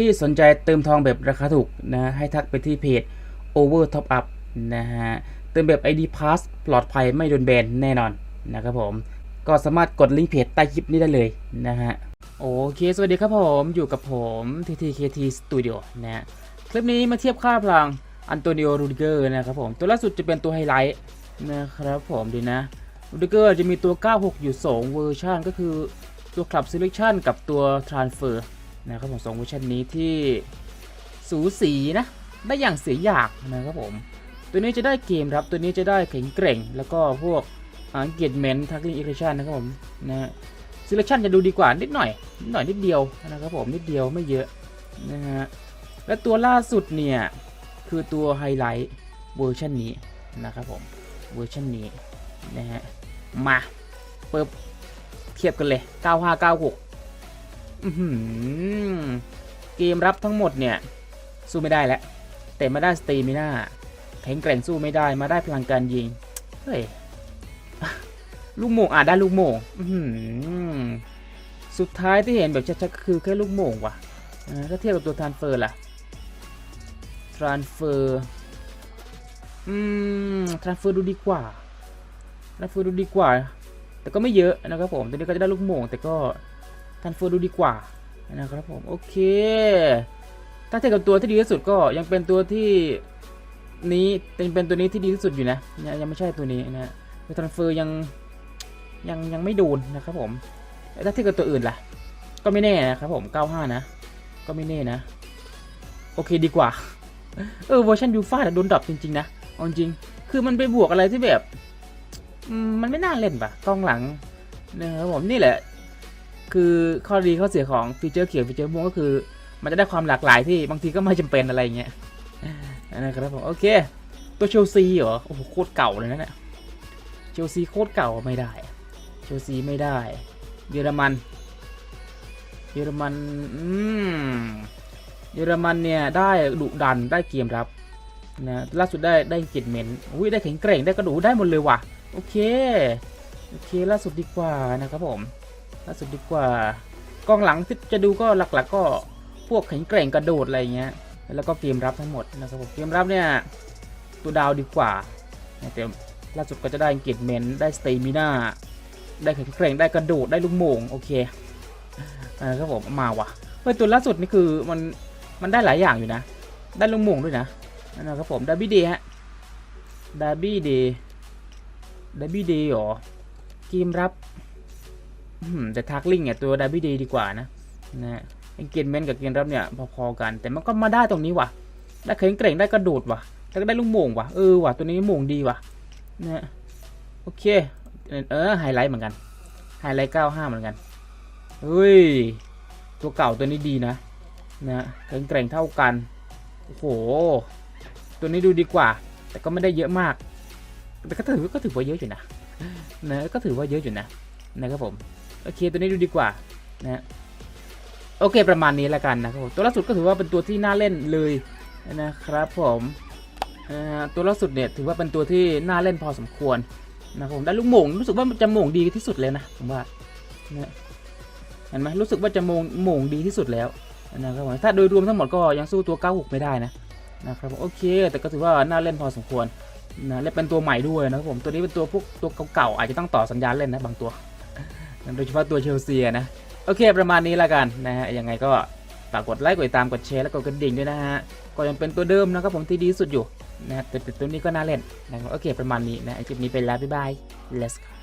ที่สนใจเติมทองแบบราคาถูกนะให้ทักไปที่เพจ Over Top Up นะฮะเติมแบบ ID Pass ปลอดภัยไม่โดนแบนแน่นอนนะครับผมก็สามารถกดลิงก์เพจใต้คลิปนี้ได้เลยนะฮะโอเค สวัสดีครับผมอยู่กับผม TTKT Studio นะฮะคลิปนี้มาเทียบค่าพลังอันโตนิโอรูดิเกอร์นะครับผมตัวล่าสุดจะเป็นตัวไฮไลท์นะครับผมดีนะรูดิเกอร์จะมีตัว 96 อยู่ 2 เวอร์ชันก็คือตัว Club Selection กับตัว Transfer นะครับผมสองเวอร์ชันนี้ที่สูสีนะได้อย่างเสียอยากนะครับผมตัวนี้จะได้เกมครับตัวนี้จะได้แข็งแกร่ง แล้วก็พวกอังเกตเมนทักลิงอิเ a ชันนะครับผมนะฮะซิเลชันจะดูดีกว่านิดหน่อยนิดหน่อยนิดเดียวนะครับผมนิดเดียวไม่เยอะนะฮะและตัวล่าสุดเนี่ยคือตัวไฮไลท์เวอร์ชันนี้นะครับผมเวอร์ชันนี้นะฮะมาเปิดเทียบกันเลย 9596อื้อหือ เกมรับทั้งหมดเนี่ย สู้ไม่ได้แล้ว แต่มาได้สตีมิน่าแข็งแกร่งสู้ไม่ได้มาได้พลังการยิง เฮ้ย ลูกโมงอะได้ลูกโมงสุดท้ายที่เห็นแบบชัดๆก็คือแค่ลูกโมงว่ะถ้าเทียบกับตัวทรานเฟอร์ล่ะทรานเฟอร์อืมทรานเฟอร์ดูดีกว่าทรานเฟอร์ดูดีกว่า แต่ก็ไม่เยอะนะครับผม ตัวนี้ก็จะได้ลูกโมงแต่ก็ ทันเฟอร์ดูดีกว่านะครับผมโอเคถ้าเทียบกับตัวที่ดีที่สุดก็ยังเป็นตัวที่นี้เป็นเป็นตัวนี้ที่ดีที่สุดอยู่นะยังยังไม่ใช่ตัวนี้นะคือทันเฟอร์ยังยังยังไม่โดนนะครับผมถ้าเทียบกับตัวอื่นล่ะ ก็ไม่แน่นะครับผม 95 นะ ก็ไม่แน่นะ โอเคดีกว่า เออเวอร์ชันยูฟ่าโดนดรอปจริงๆนะเอาจริง คือมันไปบวกอะไรที่แบบมมันไม่น่าเล่นปะกล้องหลังนะครับผมนี่แหละ คือข้อดีข้อเสียของฟีเจอร์เขียวฟีเจอร์ม่วงก็คือ มันจะได้ความหลากหลายที่บางทีก็ไม่จำเป็นอะไรอย่างเงี้ยนะครับผมโอเค ตัวเชลซีเหรอโอ้โหโคตรเก่าเลยนะเนี่ยเชลซีโคตรเก่าไม่ได้เชลซีไม่ได้เยอรมัน เยอรมันอืมเยอรมันเนี่ยได้ดุดันได้เกมรับนะล่าสุดได้ได้เกตเมนอุ้ยได้แข็งแกร่งได้กระดูได้หมดเลยว่ะโอเคโอเคล่าสุดดีกว่านะครับผม ล่าสุดดีกว่ากองหลังที่จะดูก็หลักๆก็พวกแข็งแกร่งกระโดดอะไรเงี้ย แล้วก็เกมรับทั้งหมดนะครับผมเกมรับเนี่ยตัวดาวดีกว่าแต่ล่าสุดก็จะได้เกตเมนได้สเตมิน่าได้แข็งแกร่งได้กระโดดได้ลูกโม่งโอเคนะครับผมมาว่ะเฮ้ยตัวล่าสุดนี่คือมันมันได้หลายอย่างอยู่นะ ได้ลูกโม่งด้วยนะนะครับผมดาร์บี้เดย์ฮะดาร์บี้เดย์ดาร์บี้เดย์หรอเกมรับ แต่ทักลิงเนี่ยตัวดาบิดีดีกว่านะนะฮะเกนเมนกับเกนรับเนี่ยพอๆกัน แต่มันก็มาได้ตรงนี้ว่ะได้แข็งแกร่งได้กระโดดว่ะแล้วก็ได้ลูกโม่งว่ะเออว่ะตัวนี้โม่งดีว่ะนะโอเคเออไฮไลท์เหมือนกันไฮไลท์95เหมือนกันเฮ้ยตัวเก่าตัวนี้ดีนะนะฮะแข็งแกร่งเท่ากันโอ้โหตัวนี้ดูดีกว่า แต่ก็ไม่ได้เยอะมากแต่ก็ถือก็ถือว่าเยอะอยู่นะนะก็ถือว่าเยอะอยู่นะนะครับผม โอเค ตัวนี้ดูดีกว่านะโอเคประมาณนี้แล้วกันนะครับผมตัวล่าสุดก็ถือว่าเป็นตัวที่น่าเล่นเลยนะครับผมตัวล่าสุดเนี่ยถือว่าเป็นตัวที่น่าเล่นพอสมควรนะครับผมได้ลูกโมงรู้สึกว่ามันจะโมงดีที่สุดเลยนะผมว่าเห็นไหมรู้สึกว่าจะโมงโมงดีที่สุดแล้วนะครับผมถ้าโดยรวมทั้งหมดก็ยังสู้ตัว 96 ไม่ได้นะนะครับผมโอเค แต่ก็ถือว่าน่าเล่นพอสมควรนะและเป็นตัวใหม่ด้วยนะครับผมตัวนี้เป็นตัวพวกตัวเก่าๆอาจจะต้องต่อสัญญาณเล่นนะบางตัว โดยเฉพาะตัวเชลซีนะ โอเคประมาณนี้ละกันนะฮะ ยังไงก็ฝากกดไลค์กดติดตาม กดแชร์ และกดกระดิ่งด้วยนะฮะ ก็ยังเป็นตัวเดิมนะครับผมที่ดีสุดอยู่นะแต่ตัวนี้ก็น่าเล่นนะครับโอเคประมาณนี้นะคลิปนี้ไปแล้วบ๊ายบาย let's go